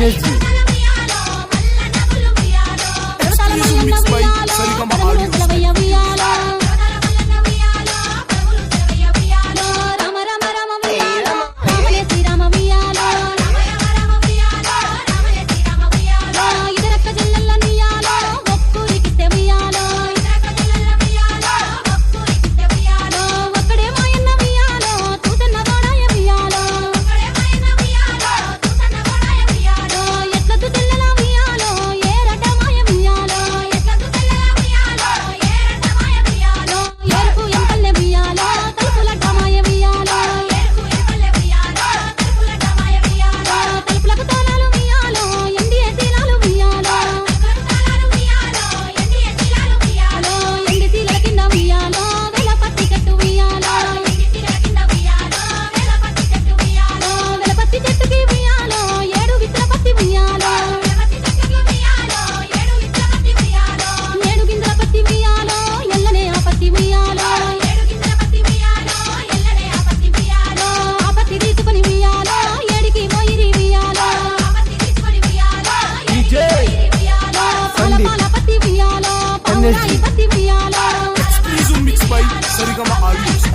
个字。please mix by Saregama audience